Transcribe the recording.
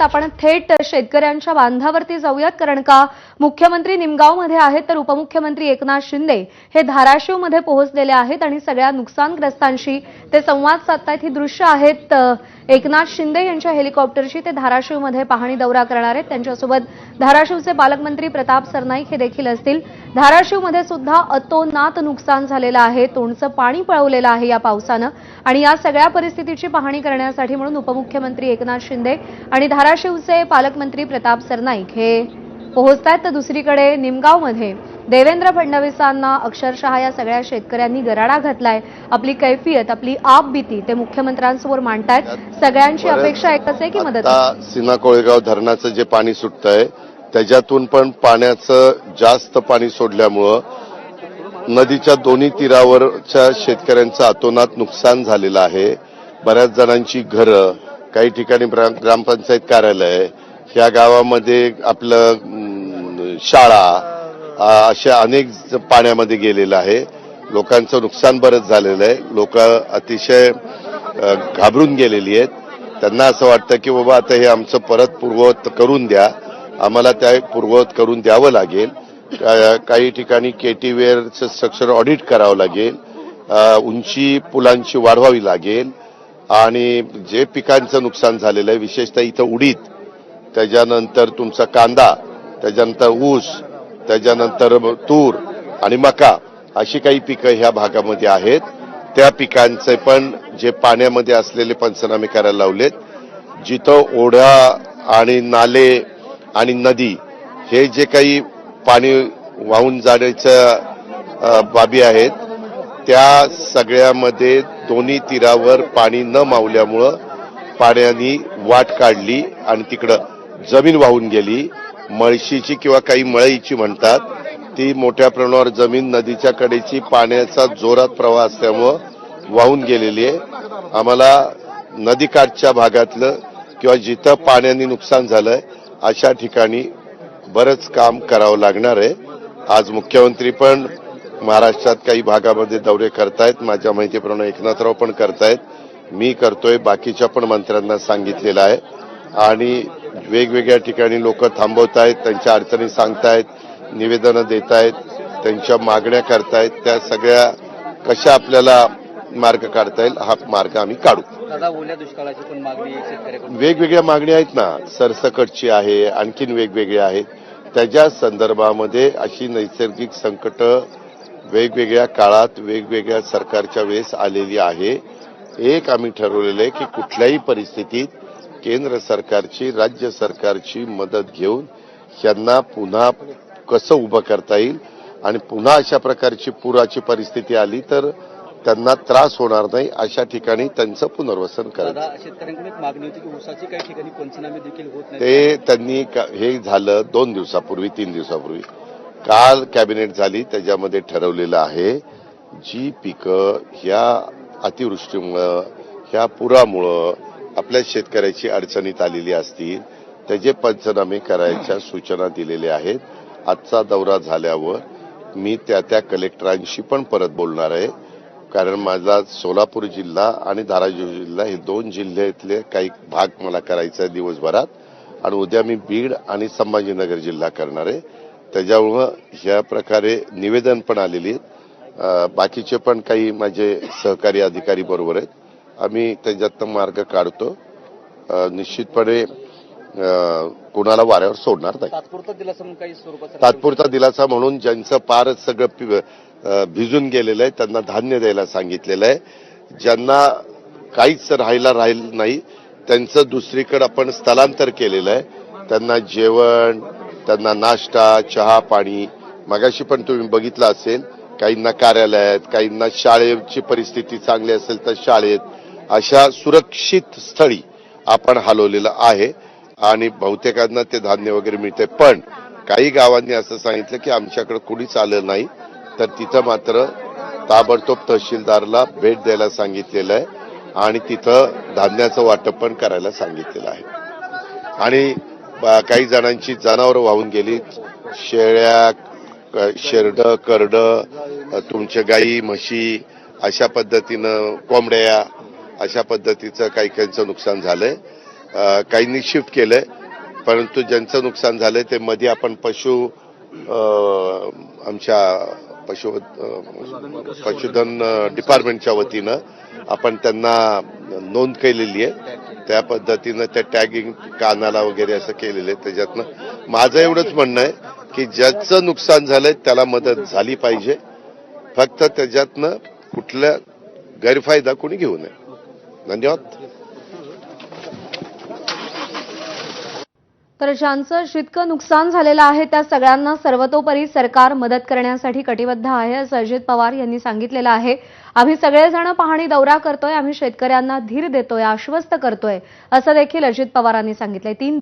यात आपण थेट शेतकऱ्यांच्या बांधावरती जाऊयात. कारण का मुख्यमंत्री निमगावमध्ये आहेत तर उपमुख्यमंत्री एकनाथ शिंदे हे धाराशिवमध्ये पोहोचलेले आहेत आणि सगळ्या नुकसानग्रस्तांशी ते संवाद साधतायत. ही दृश्य आहेत एकनाथ शिंदे यांच्या हेलिकॉप्टरशी ते धाराशिवमध्ये पाहणी दौरा करणार आहेत. त्यांच्यासोबत धाराशिवचे पालकमंत्री प्रताप सरनाईक हे देखील असतील. धाराशिवमध्ये सुद्धा अतोनात नुकसान झालेलं आहे. तोंडचं पाणी पळवलेलं आहे या पावसानं. आणि या सगळ्या परिस्थितीची पाहणी करण्यासाठी म्हणून उपमुख्यमंत्री एकनाथ शिंदे आणि धाराशिवचे पालकमंत्री प्रताप सरनाईक हे पोहोचतायत तर दुसरीकडे निमगावमध्ये. देवेंद्र फडणवीसांना अक्षरशः या सगळ्या शेतकऱ्यांनी गराडा घातलाय. आपली कैफियत आपली आपबीती ते मुख्यमंत्र्यांसमोर मांडतायत. सगळ्यांची अपेक्षा एकच आहे की मदत सीना कोळेगाव धरणाचं जे पाणी सुटतंय त्याच्यातून पण पाण्याचं जास्त पाणी सोडल्यामुळं नदीच्या दोन्ही तीरावरच्या शेतकऱ्यांचं अतोनात नुकसान झालेलं आहे. बऱ्याच जणांची घरं काही ठिकाणी ग्रामपंचायत कार्यालय ह्या गावामध्ये आपलं शाळा अशा अनेक पाण्यामध्ये गेलेलं आहे. लोकांचं नुकसान बरंच झालेलं आहे. लोक अतिशय घाबरून गेलेली आहेत. त्यांना असं वाटतं की बाबा आता हे आमचं परत पूर्ववत करून द्या. आम्हाला त्या पूर्ववत करून द्यावं लागेल. का- काही ठिकाणी केटीवेअरचं स्ट्रक्चर ऑडिट करावं लागेल. उंची पुलांची वाढवावी लागेल. आणि जे पिकांचं नुकसान झालेलं आहे विशेषतः इथं उडीद त्याच्यानंतर तुमचा कांदा त्याच्यानंतर ऊस त्याच्यानंतर तूर आणि मका अशी काही पिकं ह्या भागामध्ये आहेत. त्या पिकांचे पण जे पाण्यामध्ये असलेले पंचनामे करायला लावलेत जिथं ओढा आणि नाले आणि नदी हे जे काही पाणी वाहून जाण्याच्या बाबी आहेत त्या सगळ्यामध्ये दोन्ही तीरावर पाणी न मावल्यामुळं पाण्याने वाट काढली आणि तिकडं जमीन वाहून गेली. मळशीची किंवा काही मळईची म्हणतात. ती मोठ्या प्रमाणावर जमीन नदीच्या कडेची पाण्याचा जोरात प्रवाह असल्यामुळं वाहून गेलेली आहे. आम्हाला नदीकाठच्या भागातलं किंवा जिथं पाण्याने नुकसान झालंय अशा ठिकाणी बरंच काम करावं लागणार आहे. आज मुख्यमंत्री पण महाराष्ट्रात काही भागामध्ये दौरे करतायत. माझ्या माहितीप्रमाणे एकनाथराव पण करतायत. मी करतोय. बाकीच्या पण मंत्र्यांना सांगितलेलं आहे. आणि वेगवेगळ्या ठिकाणी लोक थांबवत आहेत त्यांच्या अडचणी सांगतायत निवेदनं देत आहेत त्यांच्या मागण्या करतायत. त्या सगळ्या कशा आपल्याला मार्ग काढता येईल हा मार्ग आम्ही काढू. वेगवेगळ्या मागण्या आहेत ना. सरसकटची आहे आणखीन वेगवेगळ्या आहेत. त्याच्या संदर्भामध्ये अशी नैसर्गिक संकट वेगवेगळ्या काळात वेगवेगळ्या सरकारच्या वेळेस आलेली आहे. एक आम्ही ठरवलेलं आहे की कुठल्याही परिस्थितीत केंद्र सरकारची राज्य सरकारची मदत घेऊन यांना पुन्हा कसं उभं करता येईल आणि पुन्हा अशा प्रकारची पुराची परिस्थिती आली तर त्यांना त्रास होणार नाही अशा ठिकाणी त्यांचं पुनर्वसन करायचं. ते त्यांनी का- हे झालं दोन दिवसापूर्वी तीन दिवसापूर्वी. काल कॅबिनेट झाली त्याच्यामध्ये ठरवलेलं आहे जी पिकं ह्या अतिवृष्टीमुळं ह्या पुरामुळं आपल्या शेतकऱ्याची अडचणीत आलेली असतील त्याचे पंचनामे करायच्या सूचना दिलेल्या आहेत. आजचा दौरा झाल्यावर मी त्या त्या कलेक्टरांशी पण परत बोलणार आहे. कारण माझा सोलापूर जिल्हा आणि धाराशिव जिल्हा हे दोन जिल्ह्यातले काही भाग मला करायचा आहे दिवसभरात. आणि उद्या मी बीड आणि संभाजीनगर जिल्हा करणार आहे. त्याच्यामुळं ह्या प्रकारे निवेदन पण आलेली आहेत. बाकीचे पण काही माझे सहकारी अधिकारी बरोबर आहेत. आम्ही त्याच्यात मार्ग काढतो. निश्चितपणे कोणाला वाऱ्यावर सोडणार नाही. तात्पुरता दिलासा म्हणून ज्यांचं पारच सगळं भिजून गेलेलं आहे त्यांना धान्य द्यायला सांगितलेलं आहे. ज्यांना काहीच राहायला राहील नाही त्यांचं दुसरीकडे आपण स्थलांतर केलेलं आहे. त्यांना जेवण त्यांना नाश्ता चहा पाणी मगाशी पण तुम्ही बघितलं असेल काहींना कार्यालयात काहींना शाळेची परिस्थिती चांगली असेल तर शाळेत अशा सुरक्षित स्थळी आपण हलवलेलं आहे. आणि बहुतेकांना ते धान्य वगैरे मिळते पण काही गावांनी असं सांगितलं की आमच्याकडे कुणीच आलं नाही. तर तिथं मात्र ताबडतोब तहसीलदारला भेट द्यायला सांगितलेलं आहे. आणि तिथं धान्याचं वाटप पण करायला सांगितलेलं आहे. आणि काही जणांची जनावरं वाहून गेली. शेळ्या शेरड करड तुमच्या गाई म्हशी अशा पद्धतीनं कोंबड्या अशा पद्धतीचं काही काहींचं नुकसान झालंय. काहींनी शिफ्ट केलंय परंतु ज्यांचं नुकसान झालंय ते मध्ये आपण पशु आमच्या पशु पशुधन डिपार्टमेंटच्या वतीनं आपण त्यांना नोंद केलेली आहे. त्या पद्धतीनं त्या टॅगिंग कानाला वगैरे असं केलेलं आहे. त्याच्यातनं माझं एवढंच म्हणणं आहे की ज्याचं नुकसान झालंय त्याला मदत झाली पाहिजे. फक्त त्याच्यातनं कुठल्या गैरफायदा कोणी घेऊ नये. धन्यवाद. तर ज्यांचं जितकं नुकसान झालेलं आहे. त्या सगळ्यांना सर्वतोपरी सरकार मदत करण्यासाठी कटिबद्ध आहे असं अजित पवार यांनी सांगितलेलं आहे. आम्ही सगळेजण पाहणी दौरा करतोय. आम्ही शेतकऱ्यांना धीर देतोय आश्वस्त करतोय असं देखील अजित पवारांनी सांगितलंय. तीन